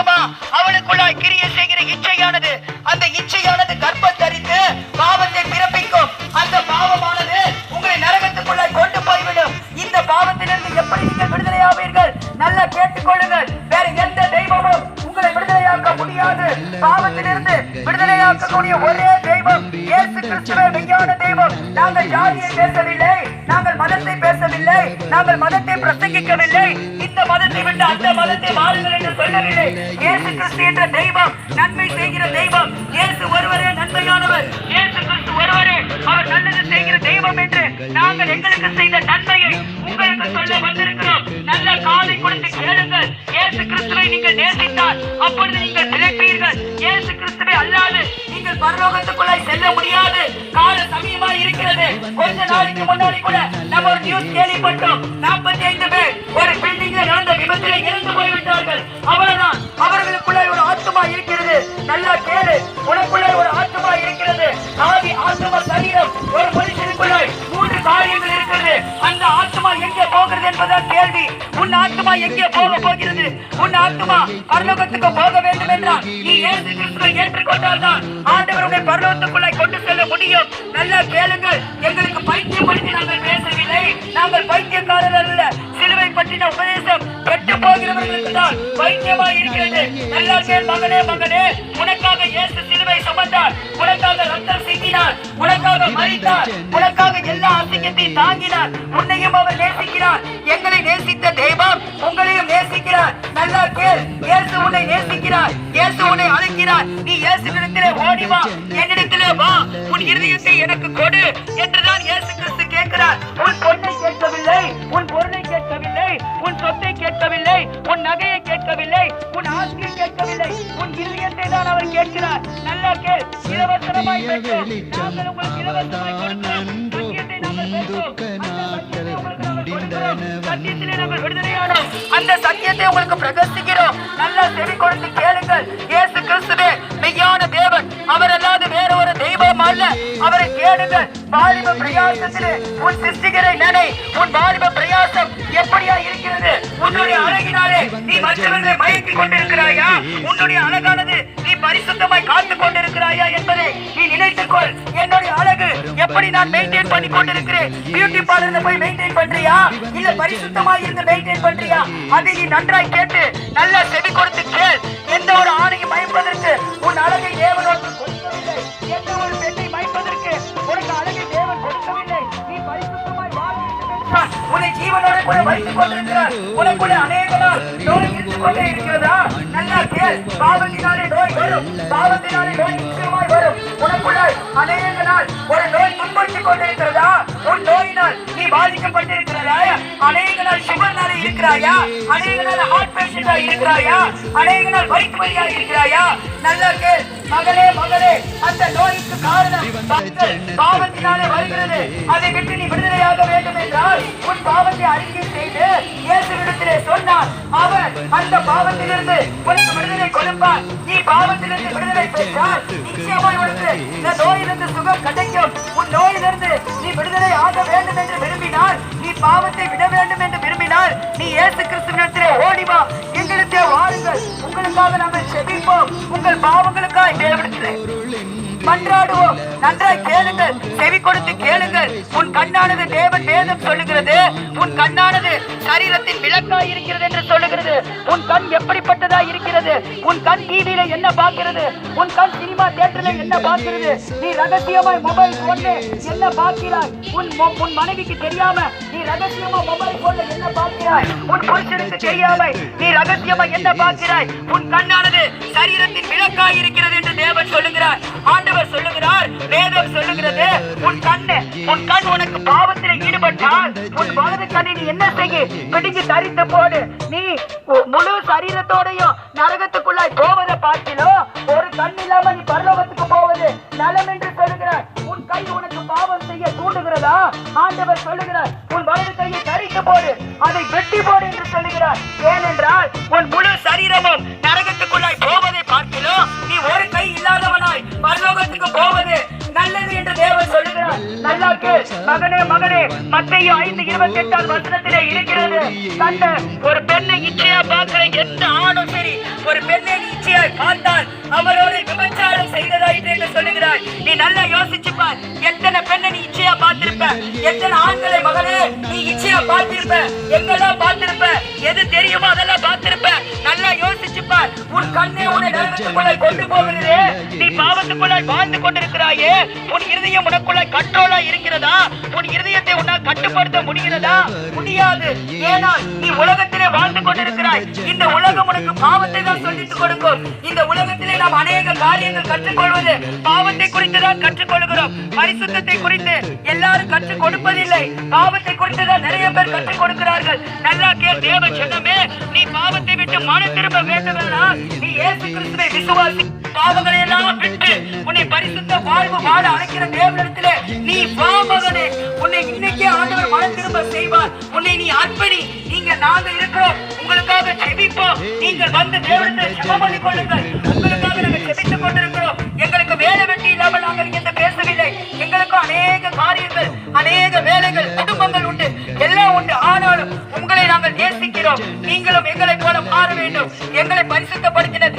சமயமா அவளுக்குள்ளாய் கிரிய செய்கிற இச்சையானது அந்த இச்சையானது கர்ப்பம் தரித்து பாவத்தை பிறப்பிக்கும். அந்த பாவமானது உங்களை நரகத்துக்குள்ளாய் கொண்டு போய்விடும். இந்த பாவத்திலிருந்து எப்படி நீங்கள் விடுதலையாவீர்கள் நல்லா கேட்டுக்கொள்ளுங்கள். வேற எந்த தெய்வமும் உங்களை விடுதலையாக்க முடியாது. பாவத்திலிருந்து விடுதலையாக்கக்கூடிய ஒரே தெய்வம் இயேசு கிறிஸ்துவே. மெய்யான தெய்வம். நாங்கள் ஜாதியை பேசவில்லை. நாங்கள் மதத்தை பேசவில்லை. நாங்கள் மதத்தை பிரசங்கிக்கவில்லை. இந்த மதத்தை விட்டு அந்த மதத்தை வாருங்கள் என்று இயேசு கிறிஸ்து என்ற தெய்வம் நன்மை செய்கிற தெய்வம். இயேசு ஒருவரே நன்மையானவர். இயேசு கிறிஸ்து ஒருவரே அவர் நல்லது செய்கிற தெய்வம் என்று நாங்கள் எங்களுக்கு செய்த நன்மையை உங்களுக்கு சொல்ல வந்திருக்கிறோம். நல்ல காலை கொடுத்து கேளுங்கள். இயேசு கிறிஸ்துவை நீங்கள் நேசித்தால் அப்பொழுது நீங்கள் நினைப்பீர்கள் நீங்கள் பரலோகத்துக்குள்ளாய் செல்ல முடியாது. கால சமயமா இருக்கிறது. கொஞ்ச நாளைக்கு முன்னாடி கூட நம்ம ஒரு நியூஸ் கேள்விப்பட்டோம். நாற்பத்தி ஐந்து பேர் ஒரு பில்டிங்ல நடந்த விபத்துல இறந்து போய்விட்டார்கள். அவ்வளவுதான். அவர்களுக்குள்ள ஒரு ஆத்மா இருக்கிறது. நல்லா கேளு. உனக்குள்ள ஒரு ஆத்மா என்பதுதான் கேள்வி உன் ஆத்மா எங்கே போக போகிறது? உன் ஆத்மா பரலோகத்துக்கு போக வேண்டும் என்றால் நீ இயேசு கிறிஸ்துவை ஏற்றுக்கொண்டால் தான் ஆண்டவருடைய பரலோகத்துக்குள்ளே கொண்டு செல்ல முடியும். நல்லா கேளுங்கள். எங்களுக்கு பைத்தியம் படித்து நாங்கள் பேசவில்லை. நாங்கள் பைத்தியக்காரர் பற்றின உபதேசம் கெட்டு போகிறவர்களுக்கு தான் பைத்தியமாய் இருக்கிறது நல்லா கேள் மகனே மகனே உனக்காக இயேசு சிலுவை சுமந்தார். உனக்காக ரத்தம் சிங்கினார் உனக்காக மறித்தார் உனக்காக எல்லா அசிங்கத்தையும் தாங்கினார். உன்னையும் அவர் நேசிக்கிறார். எங்களை நேசித்த தெய்வம் உங்களையும் நேசிக்கிறார். நல்லா கேள் இயேசு உன்னை நேசிக்கிறார். இயேசு உன்னை அழைக்கிறார். நீ இயேசுவிடத்திலே ஓடி வா. என்னிடத்திலே வா. உன் இருதயத்தை எனக்கு கொடு என்றுதான் இயேசு கிறிஸ்து கேட்கிறார். உன் பொண்ணை கேட்கவில்லை. உன் பொருளை கேட்கவில்லை. உன் சொத்தை கேட்கவில்லை உன் நகையை கேட்கவில்லை உன் ஆஸ்தியை கேட்கவில்லை உன் இருதயத்தை தான் அவர் கேட்கிறார். நல்லா கேள் இலவசமாய் நாங்கள் உங்களுக்கு கொடுக்கிறோம். சத்தியத்திலே நாங்கள் விடுதலையானோம். அந்த சத்தியத்தை உங்களுக்கு பிரகசிக்கிறோம். நல்லா செவி கொடுத்து கேளுங்கள். ஒரு அல்ல அவரை கேளுங்கள் வாலிப பிரயாசத்திலே உன் சிருஷ்டிகரை நினை உன் வாலிப பிரயாசம் எப்படியா இருக்கிறது? உன்னுடைய அழகினாலே நீ மற்றவர்களை மயக்கிக் கொண்டிருக்கிறாயா? உன்னுடைய அழகானது நீ பரிசுத்தமாய் காத்து கொண்டிருக்கிறாயா என்பதை நீ நினைத்துக்கொள் என்னுடைய அழகு எப்படி நான் மெயின்டைன் பண்ணி கொண்டிருக்கிறேன்? பியூட்டி பார்லர்ல போய் மெயின்டைன் பண்றியா? இல்ல பரிசுத்தமாய் இருந்து மெயின்டைன் பண்றியா? அதை நீ நன்றாய் கேட்டு நல்லா செவி கொடுத்து கேள். எந்த ஒரு ஆணையும் பயம் கொண்டிருக்கிறார். உனக்குள்ள அநேக நாள் நோய் இருந்து கொண்டே இருக்கிறதா? நல்லா கேள். பாவத்தினாலே நோய் வரும். பாவத்தினாலே நோய் நிச்சயமாய் வரும். அநேக நாள் ஒரு நோய் துன்புறுத்திக் கொண்டிருக்கிறதா? உன் நோயினால் நீ பாதிக்கப்பட்டிருக்கிறதா? அநேக நாள் சுகர்னால இருக்கிறாயா? அநேக நாள் ஹார்ட் பேஷண்டா இருக்கிறாயா? அநேக நாள் வயிற்று இருக்கிறாயா? நல்லா கேள். மகளே மகளே அந்த நோய் அதற்கு காரணம் பாவத்தினாலே வருகிறது. அதை விட்டு நீ விடுதலையாக வேண்டும் என்றால் உன் பாவத்தை அறிக்கை செய்து இயேசுவிடத்திலே சொன்னார் அவர் அந்த பாவத்திலிருந்து உனக்கு விடுதலை கொடுப்பார். நீ பாவத்திலிருந்து விடுதலை பெற்றால் நிச்சயமாய் உனக்கு இந்த நோயிலிருந்து சுகம் கிடைக்கும். உன் நோயிலிருந்து நீ விடுதலை ஆக வேண்டும் என்று விரும்பினால் நீ பாவத்தை விட வேண்டும் என்று விரும்பினால் நீ இயேசு கிறிஸ்துவிடத்திலே ஓடிவா எங்களுக்கே வாருங்கள். உங்களுக்காக நாங்கள் செபிப்போம். உங்கள் பாவங்களுக்காய் தேவனத்திலே மன்றாடுவோம். நன்றாய் கேளுங்கள். செவி கொடுத்து கேளுங்கள். உன் கண்ணானது தேவன் வேதம் சொல்லுகிறது. உன் கண்ணானது சரீரத்தின் விளக்காய் இருக்கிறது என்று சொல்லுகிறது. உன் கண் எப்படி உன் கண் டிவியில என்ன பார்க்கிறது? உன் கண் சினிமா தியேட்டர்ல என்ன பார்க்கிறது? நீ ரகசியமாய் மொபைல் போன்ல என்ன பார்க்கிறாய்? உன் உன் மனைவிக்கு தெரியாம நீ ரகசியமா மொபைல் போன்ல என்ன பார்க்கிறாய்? உன் புருஷனுக்கு தெரியாம நீ ரகசியமா என்ன பார்க்கிறாய்? உன் கண்ணானது சரீரத்தின் விளக்காய் இருக்கிறது என்று தேவன் சொல்லுகிறார். ஆண்டவர் சொல்லுகிறார் வேதம் சொல்லுகிறது உன் கண்ணு உன் கண் உனக்கு பாவத்தில் ஈடுபட்டால் உன் வலது கண்ணை நீ என்ன செய்ய? பிடிச்சு தரித்து போடு. முழு சரீரத்தோடையும் நரகத்துக்குள்ளாய் போவதை பார்த்திலோ ஒரு கண் இல்லாம நீ பரலோகத்துக்கு போவது நலம் என்று சொல்லுகிறார் உன் கை உனக்கு பாவம் செய்ய தூண்டுகிறதா? ஆண்டவர் சொல்லுகிறார் உன் வலது கையை தரித்து போடு அதை வெட்டி போடு என்று சொல்லுகிறார். ஏனென்றால் உன் முழு சரீரமும் நரகத்துக்குள்ளாய் போவதை பார்க்கிலும் நீ ஒரு கை இல்லாதவனாய் பரலோகத்துக்கு போவது நல்லது என்று நல்லாக்கு மகனே மகனே மத்திய ஐந்து இருபத்தி எட்டாம் வசனத்திலே இருக்கிறது. தந்த ஒரு பெண்ணை இச்சையா பார்க்கிற எந்த ஆணும் சரி ஒரு பெண்ணை இச்சையா பார்த்தால் அவரோடு விபச்சாரம் செய்ததாயிற்று என்று சொல்லுகிறாய். நீ நல்லா யோசிச்சு பார். எத்தனை பெண்ணை நீ இச்சையா பார்த்திருப்ப? எத்தனை ஆண்களை மகளே நீ இச்சையா பார்த்திருப்ப? எங்கெல்லாம் பார்த்திருப்ப? எது தெரியுமோ அதெல்லாம் பார்த்திருப்ப? நல்லா யோசிச்சு பார். உன் கண்ணே உன்னை நரகத்துக்குள்ளே கொண்டு போகிறது. நீ பாவத்துக்குள்ளாய் வாழ்ந்து இருக்கிறாயே உன் இருதயம் உனக்குள்ள கண்ட்ரோலா இருக்கிறதா? உன் இருதயத்தை உன்னால் கட்டுப்படுத்த முடிகிறதா? முடியாது. ஏனால் நீ உலகத்திலே வாழ்ந்து கொண்டிருக்கிறாய். இந்த உலகம் உனக்கு பாவத்தை தான் சொல்லிட்டு கொடுக்கும். இந்த உலகத்திலே நாம் அநேக காரியங்கள் கற்றுக்கொள்வது பாவத்தை குறித்து தான் கற்றுக்கொள்கிறோம். பரிசுத்தத்தை குறித்து எல்லாரும் கற்றுக் கொடுப்பதில்லை. பாவத்தை குறித்து தான் நிறைய பேர் கற்றுக் கொடுக்கிறார்கள். நல்லா கேள் தேவ சொன்னமே நீ பாவத்தை விட்டு மன திரும்ப வேண்டுமென்றால் நீ இயேசு கிறிஸ்துவை விசுவாசி வாழ்வு வாழ அழைக்கிற தேவனிடத்திலே நீ வா மகனே. உன்னை இன்னைக்கே ஆண்டவர் மனம் திரும்ப செய்வார். உன்னை நீ அர்ப்பணி. நீங்க நாங்க இருக்கிறோம். உங்களுக்காக செபிப்போம் நீங்கள் வந்து தேவனிடத்தில் சமம் பண்ணி கொள்ளுங்கள். உங்களுக்காக நாங்கள் செபித்துக் கொண்டிருக்கிறோம். எங்களுக்கு வேலை வெட்டி இல்லாமல் நாங்கள் இங்க பேசவில்லை. எங்களுக்கு அநேக காரியங்கள் அநேக வேலைகள் குடும்பங்கள் உண்டு. எல்லாம் உண்டு. ஆனாலும் உங்களை நாங்கள் நேசிக்கிறோம். நீங்களும் எங்களை போல மாற வேண்டும். எங்களை பரிசுத்தப்படுத்தின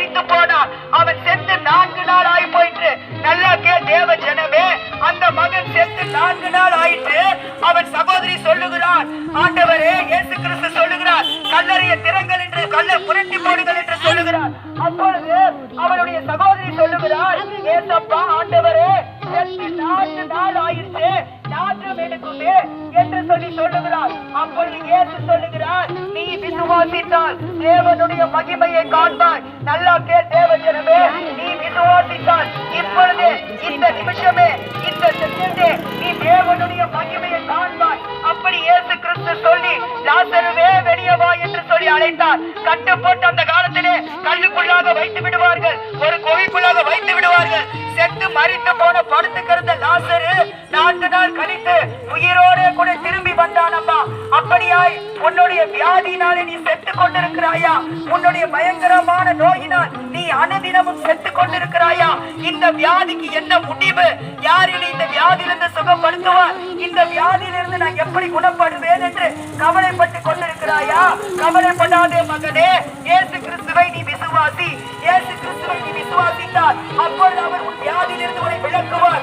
மகன் மரித்து போனான். அவன் செத்து நான்கு நாள் ஆகி போயிட்டு நல்லா கே தேவ ஜனமே அந்த மகன் செத்து நான்கு நாள் ஆயிட்டு அவன் சகோதரி சொல்லுகிறான் ஆண்டவரே இயேசு கிறிஸ்து சொல்லுகிறார் கல்லறைய திறங்கள் என்று கல்ல புரட்டி போடுங்கள் என்று சொல்லுகிறார். அப்பொழுது அவனுடைய சகோதரி சொல்லுகிறார் ஏசப்பா ஆண்டவரே செத்து நான்கு நாள் ஆயிற்று. நாற்றம் எடுக்குமே என்று சொல்லி சொல்லுகிறார் அப்பொழுது இயேசு சொல்லுகிறார் விசுவாசித்தால் தேவனுடைய மகிமையை காண்பாய். நல்லா கே தேவஜனமே நீ விசுவாசித்தால் இப்பொழுதே இந்த நிமிஷமே இந்த செகண்டே நீ தேவனுடைய மகிமையை காண்பாய். அப்படி இயேசு கிறிஸ்து சொல்லி லாசருவே வெளியே வா என்று சொல்லி அழைத்தார். கட்டு போட்டு அந்த காலத்திலே கல்லுக்குள்ளாக வைத்து விடுவார்கள். ஒரு கோவிக்குள்ளாக வைத்து விடுவார்கள். செத்து மறித்து போன படுத்து லாசரு நான்கு நாள் கழித்து உயிரோடு கூட திரும்பி வந்தானம்மா அப்படியாய் உன்னுடைய வியாதியினாலே நீ செத்து கொண்டிருக்கிறாயா? உன்னுடைய பயங்கரமான நோயினால் நீ அனுதினமும் செத்து கொண்டிருக்கிறாயா? இந்த வியாதிக்கு என்ன முடிவு? யாரில் இந்த வியாதியிலிருந்து சுகப்படுத்துவார்? இந்த வியாதியிலிருந்து நான் எப்படி குணப்படுவேன் என்று கவலைப்பட்டு கொண்டிருக்கிறாயா? கவலைப்படாதே மகனே இயேசு கிறிஸ்துவை நீ விசுவாசி. இயேசு கிறிஸ்துவை நீ விசுவாசித்தார் அப்பொழுது அவர் உன் வியாதியிலிருந்து உன்னை விளக்குவார்.